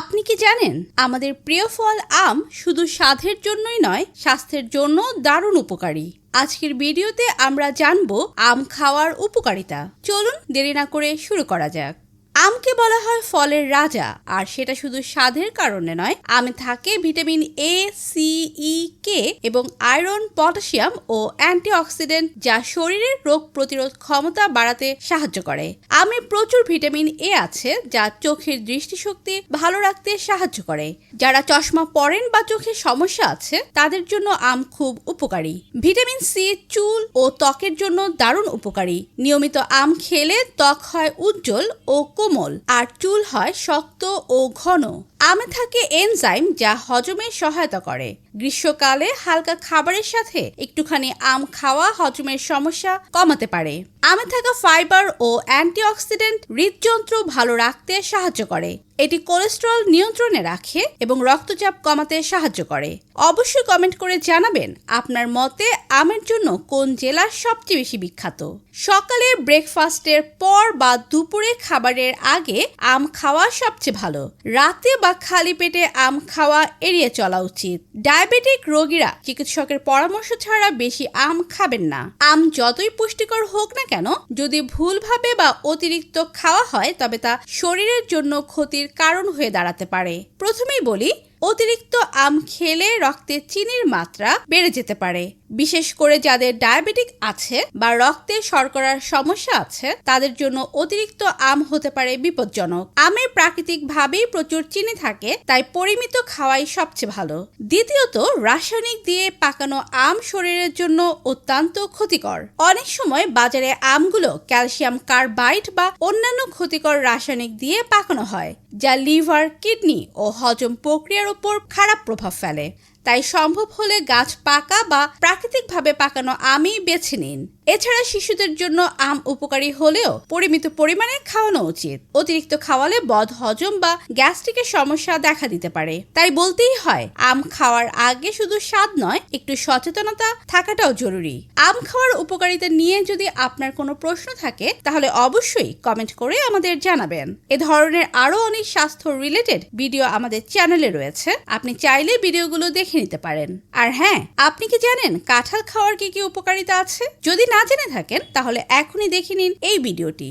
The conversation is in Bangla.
আপনি কি জানেন, আমাদের প্রিয় ফল আম শুধু স্বাদের জন্যই নয়, স্বাস্থ্যের জন্য দারুণ উপকারী। আজকের ভিডিওতে আমরা জানব আম খাওয়ার উপকারিতা। চলুন দেরি না করে শুরু করা যাক। আমকে বলা হয় ফলের রাজা, আর সেটা শুধু স্বাদের কারণে নয়, আমে থাকে ভিটামিন এ সি ই কে এবং আয়রন, পটাশিয়াম ও অ্যান্টিঅক্সিডেন্ট যা শরীরের রোগ প্রতিরোধ ক্ষমতা বাড়াতে সাহায্য করে। আমে প্রচুর ভিটামিন এ আছে যা চোখের দৃষ্টিশক্তি ভালো রাখতে সাহায্য করে। যারা চশমা পরেন বা চোখের সমস্যা আছে, তাদের জন্য আম খুব উপকারী। ভিটামিন সি চুল ও ত্বকের জন্য দারুণ উপকারী। নিয়মিত আম খেলে ত্বক হয় উজ্জ্বল ও কোমল। আর চুল হয় শক্ত ও ঘন। আমে থাকে এনজাইম যা হজমে সহায়তা করে। গ্রীষ্মকালে হালকা খাবারের সাথে একটুখানি আম খাওয়া হজমের সমস্যা কমাতে পারে। আমে থাকা ফাইবার ও অ্যান্টিঅক্সিডেন্ট হৃদযন্ত্র ভালো রাখতে সাহায্য করে। এটি কোলেস্টেরল নিয়ন্ত্রণে রাখে এবং রক্তচাপ কমাতে সাহায্য করে। অবশ্যই কমেন্ট করে জানাবেন আপনার মতে আমের জন্য কোন জেলা সবচেয়ে বেশি বিখ্যাত? সকালে ব্রেকফাস্টের পর বা দুপুরে খাবারের আগে আম খাওয়া সবচেয়ে ভালো। রাতে বা খালি পেটে আম খাওয়া এড়িয়ে চলা উচিত। ডায়াবেটিক রোগীরা চিকিৎসকের পরামর্শ ছাড়া বেশি আম খাবেন না। আম যতই পুষ্টিকর হোক না কেন, যদি ভুলভাবে বা অতিরিক্ত খাওয়া হয়, তবে তা শরীরের জন্য ক্ষতির কারণ হয়ে দাঁড়াতে পারে। প্রথমেই বলি অতিরিক্ত আম খেলে রক্তে চিনির মাত্রা বেড়ে যেতে পারে। বিশেষ করে যাদের ডায়াবেটিক আছে বা রক্তে শর্করার সমস্যা আছে, তাদের জন্য অতিরিক্ত আম হতে পারে বিপজ্জনক। আমে প্রাকৃতিকভাবেই প্রচুর চিনি থাকে, তাই পরিমিত খাওয়াই সবচেয়ে ভালো। দ্বিতীয়ত, রাসায়নিক দিয়ে পাকানো আম শরীরের জন্য অত্যন্ত ক্ষতিকর। অনেক সময় বাজারে আমগুলো ক্যালসিয়াম কার্বাইড বা অন্যান্য ক্ষতিকর রাসায়নিক দিয়ে পাকানো হয়, যা লিভার, কিডনি ও হজম প্রক্রিয়ার উপর খারাপ প্রভাব ফেলে। তাই সম্ভব হলে গাছ পাকা বা প্রাকৃতিকভাবে পাকানো আমই বেছে নিন। এছাড়া শিশুদের জন্য আম উপকারী হলেও পরিমিত পরিমাণে খাওয়ানো উচিত। অতিরিক্ত খাওয়ালে বদ হজম বা গ্যাস্ট্রিকের সমস্যা দেখা দিতে পারে। তাই বলতেই হয়, আম খাওয়ার আগে শুধু স্বাদ নয়, একটু সচেতনতা থাকাটাও জরুরি। আম খাওয়ার উপকারিতা নিয়ে যদি আপনার কোনো প্রশ্ন থাকে, তাহলে অবশ্যই কমেন্ট করে আমাদের জানাবেন। এ ধরনের আরও অনেক স্বাস্থ্য রিলেটেড ভিডিও আমাদের চ্যানেলে রয়েছে। আপনি চাইলে ভিডিওগুলো দেখে নিতে পারেন। আর হ্যাঁ আপনি কি জানেন কাঁঠাল খাওয়ার কি কি উপকারিতা আছে? যদি না জেনে থাকেন, তাহলে এখনই দেখে নিন এই ভিডিওটি।